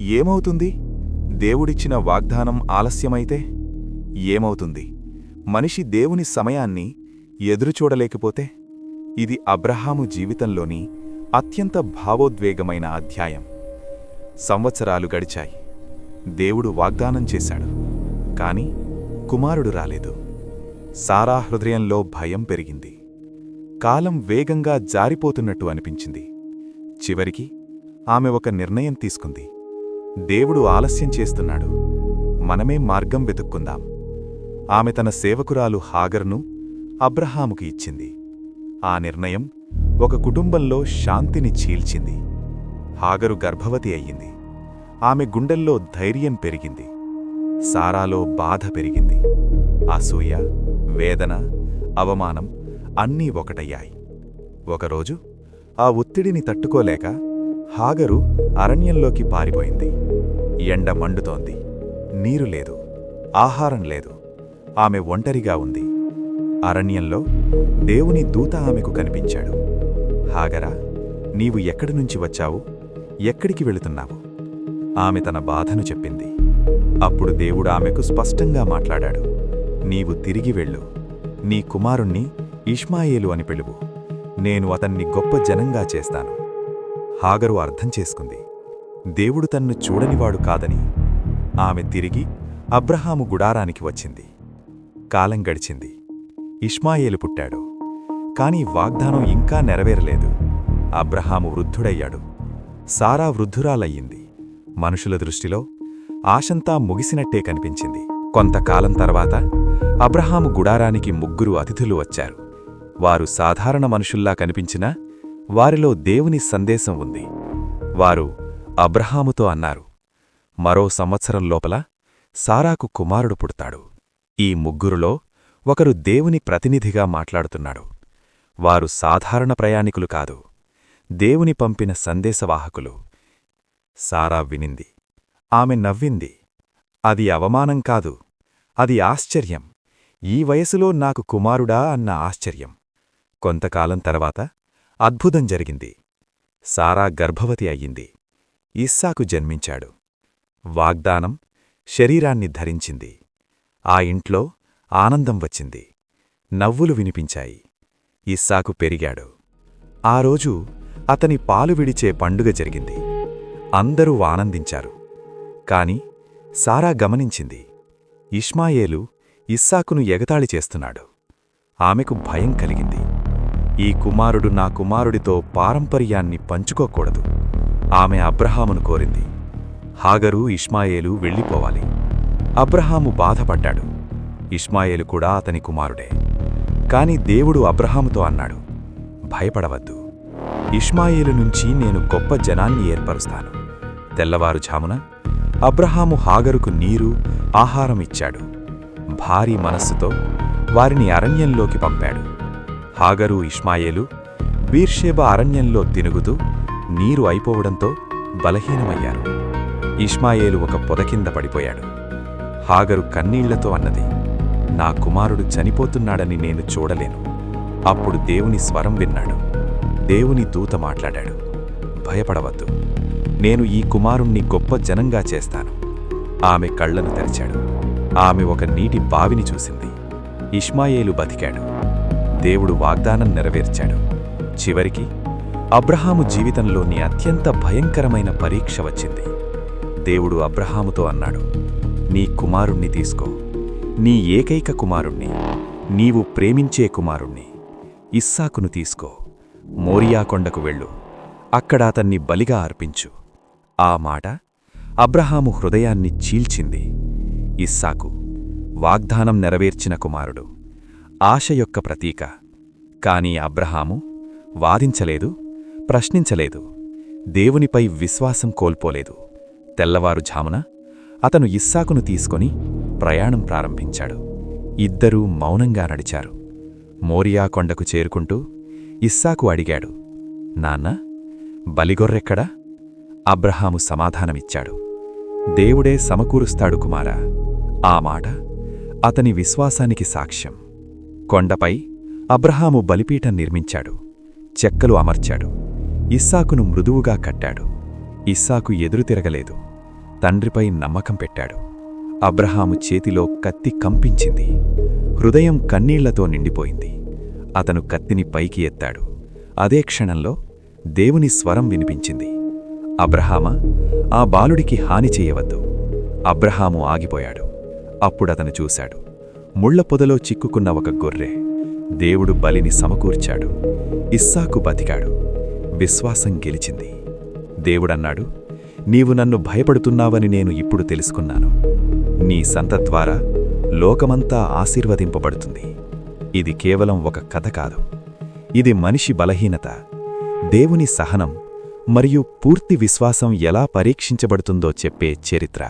ఏమవుతుంది? దేవుడిచ్చిన వాగ్దానం ఆలస్యమైతే ఏమవుతుంది? మనిషి దేవుని సమయాన్ని ఎదురుచూడలేకపోతే ఇది అబ్రహాము జీవితంలోని అత్యంత భావోద్వేగమైన అధ్యాయం. సంవత్సరాలు గడిచాయి. దేవుడు వాగ్దానం చేశాడు. కాని కుమారుడు రాలేదు. సారా హృదయంలో భయం పెరిగింది. కాలం వేగంగా జారిపోతున్నట్టు అనిపించింది. చివరికి ఆమె ఒక నిర్ణయం తీసుకుంది. దేవుడు ఆలస్యం చేస్తున్నాడు. మనమే మార్గం వెతుక్కుందాం. ఆమె తన సేవకురాలు హాగర్ను అబ్రహాముకి ఇచ్చింది. ఆ నిర్ణయం ఒక కుటుంబంలో శాంతిని చీల్చింది. హాగరు గర్భవతి అయ్యింది. ఆమె గుండెల్లో ధైర్యం పెరిగింది. సారాలో బాధ పెరిగింది. అసూయ వేదన అవమానం అన్నీ ఒకటయ్యాయి. ఒకరోజు ఆ ఒత్తిడిని తట్టుకోలేక హాగరు అరణ్యంలోకి పారిపోయింది. ఎండ మండుతోంది. నీరు లేదు. ఆహారం లేదు. ఆమె ఒంటరిగా ఉంది. అరణ్యంలో దేవుని దూత ఆమెకు కనిపించాడు. హాగరా నీవు ఎక్కడి నుంచి వచ్చావు? ఎక్కడికి వెళుతున్నావు? ఆమె తన బాధను చెప్పింది. అప్పుడు దేవుడు ఆమెకు స్పష్టంగా మాట్లాడాడు. నీవు తిరిగి వెళ్ళు. నీ కుమారుణ్ణి ఇష్మాయేలు అని పిలువు. నేను అతన్ని గొప్ప జనంగా చేస్తాను. హాగరు అర్థం చేసుకుంది. దేవుడు తన్ను చూడనివాడు కాదని ఆమె తిరిగి అబ్రహాము గుడారానికి వచ్చింది. కాలం గడిచింది. ఇష్మాయేలు పుట్టాడు. కాని వాగ్దానం ఇంకా నెరవేరలేదు. అబ్రహాము వృద్ధుడయ్యాడు. సారా వృద్ధురాలయ్యింది. మనుషుల దృష్టిలో ఆశంతా ముగిసినట్టే కనిపించింది. కొంతకాలం తర్వాత అబ్రహాము గుడారానికి ముగ్గురు అతిథులు వచ్చారు. వారు సాధారణ మనుషుల్లా కనిపించినా వారిలో దేవుని సందేశం ఉంది. వారు అబ్రహాముతో అన్నారు మరో సంవత్సరం లోపల సారాకు కుమారుడు పుడతాడు. ఈ ముగ్గురులో ఒకరు దేవుని ప్రతినిధిగా మాట్లాడుతున్నాడు. వారు సాధారణ ప్రయాణికులు కాదు. దేవుని పంపిన సందేశవాహకులు. సారా వినింది ఆమె నవ్వింది. అది అవమానం కాదు. అది ఆశ్చర్యం. ఈ వయసులో నాకు కుమారుడా అన్న ఆశ్చర్యం. కొంతకాలం తర్వాత అద్భుతం జరిగింది. సారా గర్భవతి అయ్యింది. ఇస్సాకు జన్మించాడు. వాగ్దానం శరీరాన్ని ధరించింది. ఆ ఇంట్లో ఆనందం వచ్చింది. నవ్వులు వినిపించాయి. ఇస్సాకు పెరిగాడు. ఆ రోజు అతని పాలు విడిచే పండుగ జరిగింది. అందరూ ఆనందించారు. కాని సారా గమనించింది. ఇష్మాయేలు ఇస్సాకును ఎగతాళి చేస్తున్నాడు. ఆమెకు భయం కలిగింది. ఈ కుమారుడు నా కుమారుడితో పారంపర్యాన్ని పంచుకోకూడదు. ఆమె అబ్రహామును కోరింది. హాగరు ఇష్మాయేలు వెళ్ళిపోవాలి. అబ్రహాము బాధపడ్డాడు. ఇష్మాయేలు కూడా అతని కుమారుడే. కాని దేవుడు అబ్రహాముతో అన్నాడు భయపడవద్దు. ఇష్మాయేలు నుంచి నేను గొప్ప జనాన్ని ఏర్పరుస్తాను. తెల్లవారుఝామున అబ్రహాము హాగరుకు నీరు ఆహారం ఇచ్చాడు. భారీ మనస్సుతో వారిని అరణ్యంలోకి పంపాడు. హాగరు ఇష్మాయేలు బీర్షేబ అరణ్యంలో తినుగుతూ నీరు అయిపోవడంతో బలహీనమయ్యారు. ఇష్మాయేలు ఒక పొదకింద పడిపోయాడు. హాగరు కన్నీళ్ళతో అన్నది నా కుమారుడు చనిపోతున్నాడని నేను చూడలేను. అప్పుడు దేవుని స్వరం విన్నాడు. దేవుని దూత మాట్లాడాడు భయపడవద్దు. నేను ఈ కుమారుణ్ణి గొప్ప జనంగా చేస్తాను. ఆమె కళ్ళను తెరిచాడు. ఆమె ఒక నీటి బావిని చూసింది. ఇష్మాయేలు బతికాడు. దేవుడు వాగ్దానం నెరవేర్చాడు. చివరికి అబ్రహాము జీవితంలోని అత్యంత భయంకరమైన పరీక్ష వచ్చింది. దేవుడు అబ్రహాముతో అన్నాడు నీ కుమారుణ్ణి తీసుకో. నీ ఏకైక కుమారుణ్ణి. నీవు ప్రేమించే కుమారుణ్ణి. ఇస్సాకును తీసుకో. మోరియా కొండకు వెళ్ళు. అక్కడ అతన్ని బలిగా అర్పించు. ఆ మాట అబ్రహాము హృదయాన్ని చీల్చింది. ఇస్సాకు వాగ్దానం నెరవేర్చిన కుమారుడు ఆశ యొక్క ప్రతీక. కాని అబ్రహాము వాదించలేదు ప్రశ్నించలేదు. దేవునిపై విశ్వాసం కోల్పోలేదు. తెల్లవారుఝామున అతను ఇస్సాకును తీసుకొని ప్రయాణం ప్రారంభించాడు. ఇద్దరూ మౌనంగా నడిచారు. మోరియా కొండకు చేరుకుంటూ ఇస్సాకు అడిగాడు నాన్న బలిగొర్రెక్కడా? అబ్రహాము సమాధానమిచ్చాడు దేవుడే సమకూరుస్తాడు కుమారా. ఆ మాట అతని విశ్వాసానికి సాక్ష్యం. కొండపై అబ్రహాము బలిపీఠం నిర్మించాడు. చెక్కలు అమర్చాడు. ఇస్సాకును మృదువుగా కట్టాడు. ఇస్సాకు ఎదురు తిరగలేదు. తండ్రిపై నమ్మకం పెట్టాడు. అబ్రహాము చేతిలో కత్తి కంపించింది. హృదయం కన్నీళ్ళతో నిండిపోయింది. అతను కత్తిని పైకి ఎత్తాడు. అదే క్షణంలో దేవుని స్వరం వినిపించింది. అబ్రహామా ఆ బాలుడికి హాని చేయవద్దు. అబ్రహాము ఆగిపోయాడు. అప్పుడతను చూశాడు. ముళ్ళపొదలో చిక్కుకున్న ఒక గొర్రె. దేవుడు బలిని సమకూర్చాడు. ఇస్సాకు బతికాడు. విశ్వాసం గెలిచింది. దేవుడన్నాడు నీవు నన్ను భయపడుతున్నావని నేను ఇప్పుడు తెలుసుకున్నాను. నీ సంత ద్వారా లోకమంతా ఆశీర్వదింపబడుతుంది. ఇది కేవలం ఒక కథ కాదు. ఇది మనిషి బలహీనత. దేవుని సహనం మరియు పూర్తి విశ్వాసం ఎలా పరీక్షించబడుతుందో చెప్పే చరిత్ర.